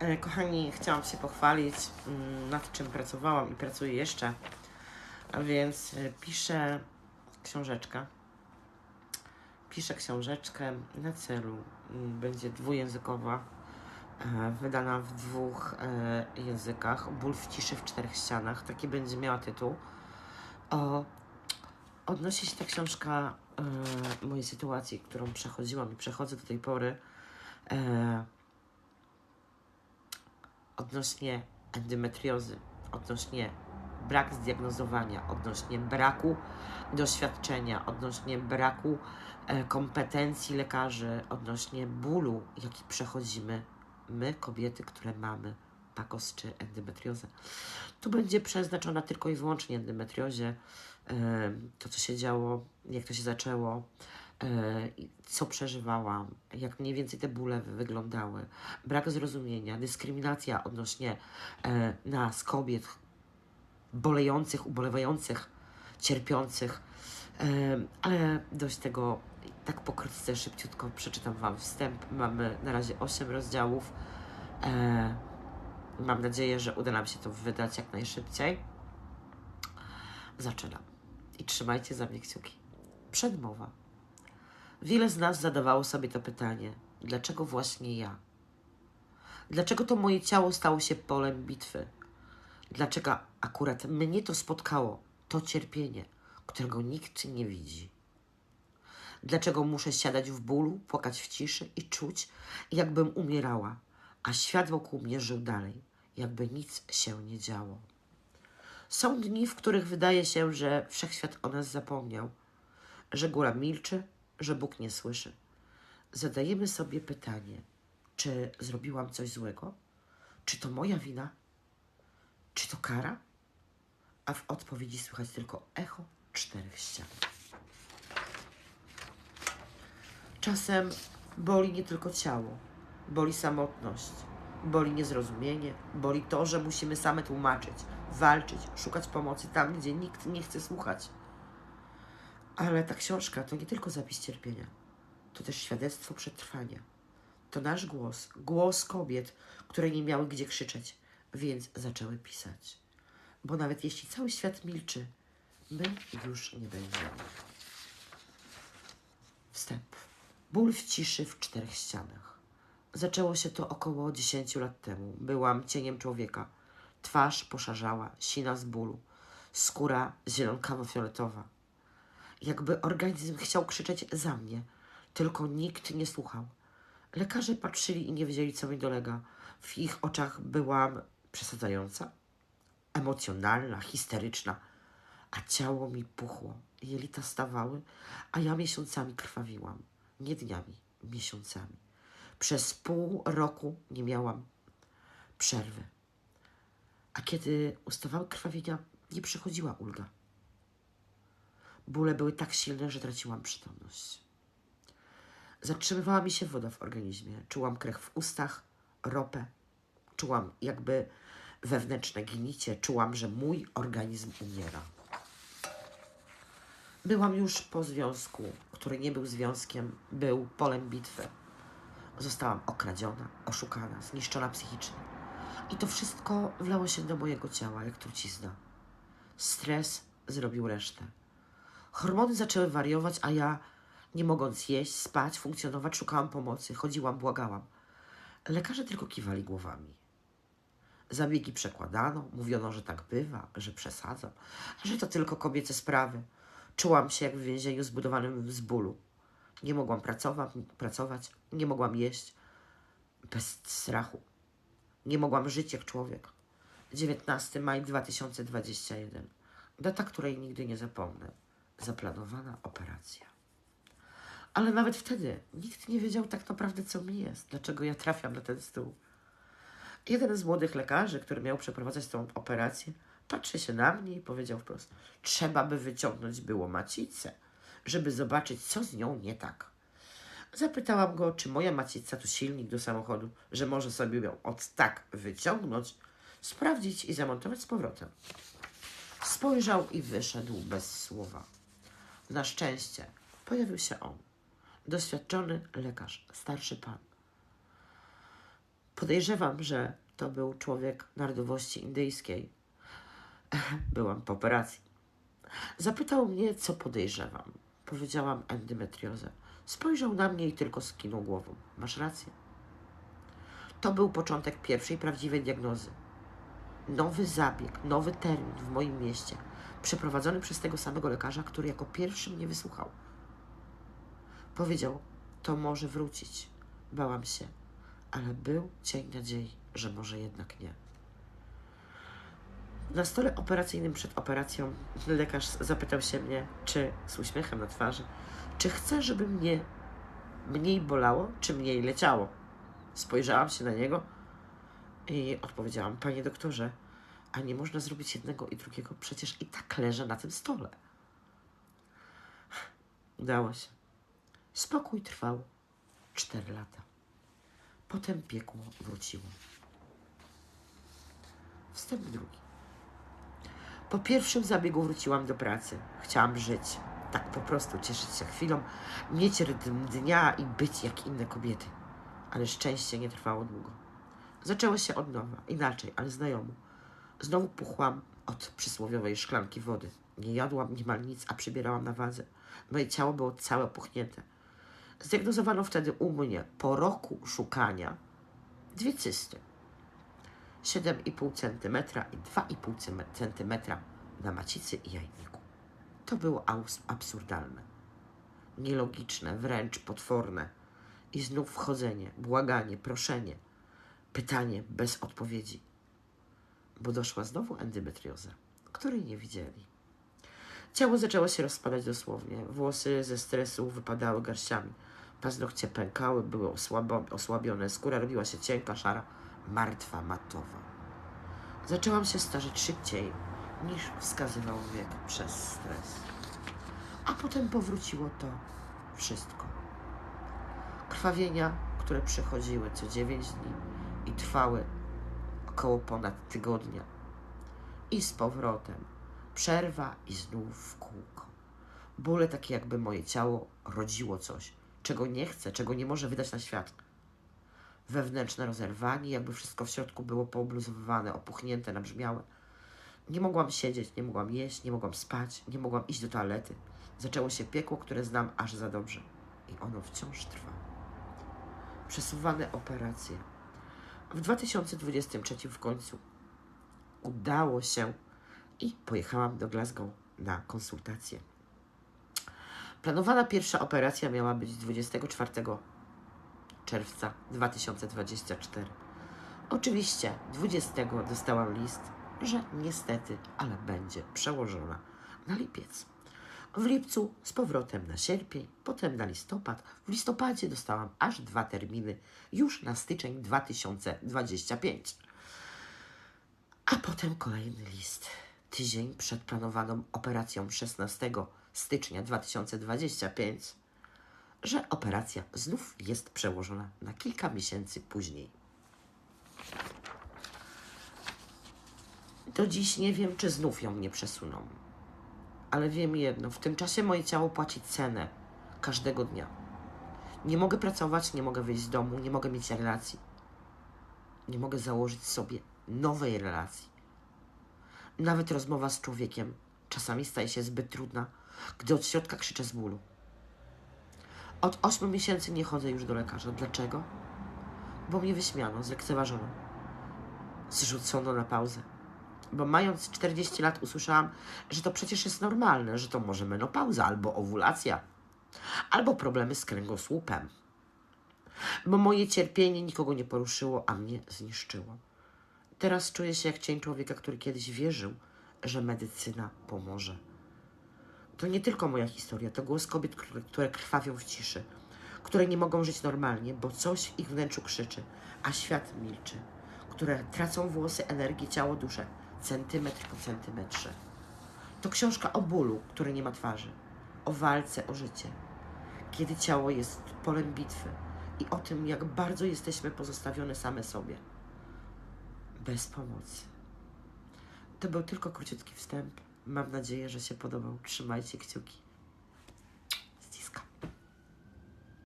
E, Kochani, chciałam się pochwalić, mm, nad czym pracowałam i pracuję jeszcze. A więc e, piszę książeczkę. Piszę książeczkę na celu. mm, Będzie dwujęzykowa, e, wydana w dwóch językach. Ból w ciszy w czterech ścianach. Taki będzie miała tytuł. O, odnosi się ta książka mojej sytuacji, którą przechodziłam i przechodzę do tej pory. Odnośnie endometriozy, odnośnie brak zdiagnozowania, odnośnie braku doświadczenia, odnośnie braku e, kompetencji lekarzy, odnośnie bólu, jaki przechodzimy my, kobiety, które mamy PACOS czy endometriozę. Tu będzie przeznaczona tylko i wyłącznie endometriozie, e, to co się działo, jak to się zaczęło, co przeżywałam, jak mniej więcej te bóle wyglądały, brak zrozumienia, dyskryminacja odnośnie e, nas, kobiet, bolejących, ubolewających, cierpiących, e, ale dość tego tak pokrótce, szybciutko przeczytam Wam wstęp. Mamy na razie 8 rozdziałów. E, mam nadzieję, że uda nam się to wydać jak najszybciej. Zaczynam. I trzymajcie za mnie kciuki. Przedmowa. Wiele z nas zadawało sobie to pytanie: dlaczego właśnie ja? Dlaczego to moje ciało stało się polem bitwy? Dlaczego akurat mnie to spotkało, to cierpienie, którego nikt nie widzi? Dlaczego muszę siadać w bólu, płakać w ciszy i czuć, jakbym umierała, a świat wokół mnie żył dalej, jakby nic się nie działo? Są dni, w których wydaje się, że wszechświat o nas zapomniał, że góra milczy, że Bóg nie słyszy. Zadajemy sobie pytanie, czy zrobiłam coś złego? Czy to moja wina? Czy to kara? A w odpowiedzi słychać tylko echo czterech ścian. Czasem boli nie tylko ciało, boli samotność, boli niezrozumienie, boli to, że musimy same tłumaczyć, walczyć, szukać pomocy tam, gdzie nikt nie chce słuchać. Ale ta książka to nie tylko zapis cierpienia, to też świadectwo przetrwania. To nasz głos, głos kobiet, które nie miały gdzie krzyczeć, więc zaczęły pisać. Bo nawet jeśli cały świat milczy, my już nie będziemy. Wstęp. Ból w ciszy w czterech ścianach. Zaczęło się to około 10 lat temu. Byłam cieniem człowieka. Twarz poszarzała, sina z bólu, skóra zielonkawo-fioletowa. Jakby organizm chciał krzyczeć za mnie, tylko nikt nie słuchał. Lekarze patrzyli i nie wiedzieli, co mi dolega. W ich oczach byłam przesadzająca, emocjonalna, histeryczna, a ciało mi puchło. Jelita stawały, a ja miesiącami krwawiłam. Nie dniami, miesiącami. Przez pół roku nie miałam przerwy. A kiedy ustawały krwawienia, nie przychodziła ulga. Bóle były tak silne, że traciłam przytomność. Zatrzymywała mi się woda w organizmie. Czułam krew w ustach, ropę. Czułam jakby wewnętrzne gnicie. Czułam, że mój organizm umiera. Byłam już po związku, który nie był związkiem, był polem bitwy. Zostałam okradziona, oszukana, zniszczona psychicznie. I to wszystko wlało się do mojego ciała jak trucizna. Stres zrobił resztę. Hormony zaczęły wariować, a ja, nie mogąc jeść, spać, funkcjonować, szukałam pomocy, chodziłam, błagałam. Lekarze tylko kiwali głowami. Zabiegi przekładano, mówiono, że tak bywa, że przesadzam, że to tylko kobiece sprawy. Czułam się jak w więzieniu zbudowanym z bólu. Nie mogłam pracować, pracować, nie mogłam jeść bez strachu. Nie mogłam żyć jak człowiek. 19 maj 2021. Data, której nigdy nie zapomnę. Zaplanowana operacja. Ale nawet wtedy nikt nie wiedział tak naprawdę, co mi jest, dlaczego ja trafiam na ten stół. Jeden z młodych lekarzy, który miał przeprowadzać tą operację, patrzy się na mnie i powiedział wprost: Trzeba by wyciągnąć było macicę, żeby zobaczyć, co z nią nie tak. Zapytałam go, czy moja macica to silnik do samochodu, że może sobie ją od tak wyciągnąć, sprawdzić i zamontować z powrotem. Spojrzał i wyszedł bez słowa. Na szczęście pojawił się on, doświadczony lekarz, starszy pan. Podejrzewam, że to był człowiek narodowości indyjskiej. Byłam po operacji. Zapytał mnie, co podejrzewam. Powiedziałam endometriozę. Spojrzał na mnie i tylko skinął głową. Masz rację. To był początek pierwszej prawdziwej diagnozy. Nowy zabieg, nowy termin w moim mieście, przeprowadzony przez tego samego lekarza, który jako pierwszy mnie wysłuchał. Powiedział, to może wrócić. Bałam się, ale był cień nadziei, że może jednak nie. Na stole operacyjnym przed operacją lekarz zapytał się mnie, czy z uśmiechem na twarzy, czy chce, żeby mnie mniej bolało, czy mniej leciało. Spojrzałam się na niego i odpowiedziałam, panie doktorze, a nie można zrobić jednego i drugiego, przecież i tak leżę na tym stole. Udało się. Spokój trwał cztery lata. Potem piekło wróciło. Wstęp drugi. Po pierwszym zabiegu wróciłam do pracy. Chciałam żyć. Tak po prostu cieszyć się chwilą, mieć rytm dnia i być jak inne kobiety. Ale szczęście nie trwało długo. Zaczęło się od nowa, inaczej, ale znajomo. Znowu puchłam od przysłowiowej szklanki wody. Nie jadłam niemal nic, a przybierałam na wadze. Moje ciało było całe puchnięte. Zdiagnozowano wtedy u mnie po roku szukania dwie cysty. 7,5 cm i 2,5 cm na macicy i jajniku. To było absurdalne, nielogiczne, wręcz potworne. I znów wchodzenie, błaganie, proszenie, pytanie bez odpowiedzi, bo doszła znowu endometrioza, której nie widzieli. Ciało zaczęło się rozpadać dosłownie. Włosy ze stresu wypadały garściami. Paznokcie pękały, były osłabione. Skóra robiła się cienka, szara, martwa, matowa. Zaczęłam się starzeć szybciej niż wskazywał wiek przez stres. A potem powróciło to wszystko. Krwawienia, które przychodziły co 9 dni i trwały około ponad tygodnia. I z powrotem. Przerwa i znów w kółko. Bóle takie, jakby moje ciało rodziło coś, czego nie chce, czego nie może wydać na świat. Wewnętrzne rozerwanie, jakby wszystko w środku było poobluzowane, opuchnięte, nabrzmiałe. Nie mogłam siedzieć, nie mogłam jeść, nie mogłam spać, nie mogłam iść do toalety. Zaczęło się piekło, które znam aż za dobrze. I ono wciąż trwa. Przesuwane operacje. W 2023 w końcu udało się i pojechałam do Glasgow na konsultację. Planowana pierwsza operacja miała być 24 czerwca 2024. Oczywiście 20 dostałam list, że niestety, ale będzie przełożona na lipiec. W lipcu z powrotem na sierpień, potem na listopad. W listopadzie dostałam aż dwa terminy, już na styczeń 2025. A potem kolejny list. Tydzień przed planowaną operacją 16 stycznia 2025, że operacja znów jest przełożona na kilka miesięcy później. Do dziś nie wiem, czy znów ją nie przesuną. Ale wiem jedno, w tym czasie moje ciało płaci cenę każdego dnia. Nie mogę pracować, nie mogę wyjść z domu, nie mogę mieć relacji. Nie mogę założyć sobie nowej relacji. Nawet rozmowa z człowiekiem czasami staje się zbyt trudna, gdy od środka krzyczę z bólu. Od ośmiu miesięcy nie chodzę już do lekarza. Dlaczego? Bo mnie wyśmiano, zlekceważono. Zrzucono na pauzę. Bo mając 40 lat usłyszałam, że to przecież jest normalne, że to może menopauza albo owulacja, albo problemy z kręgosłupem. Bo moje cierpienie nikogo nie poruszyło, a mnie zniszczyło. Teraz czuję się jak cień człowieka, który kiedyś wierzył, że medycyna pomoże. To nie tylko moja historia, to głos kobiet, które, krwawią w ciszy, które nie mogą żyć normalnie, bo coś w ich wnętrzu krzyczy, a świat milczy, które tracą włosy, energię, ciało, duszę, centymetr po centymetrze. To książka o bólu, który nie ma twarzy, o walce o życie, kiedy ciało jest polem bitwy i o tym, jak bardzo jesteśmy pozostawione same sobie, bez pomocy. To był tylko króciutki wstęp. Mam nadzieję, że się podobał. Trzymajcie kciuki.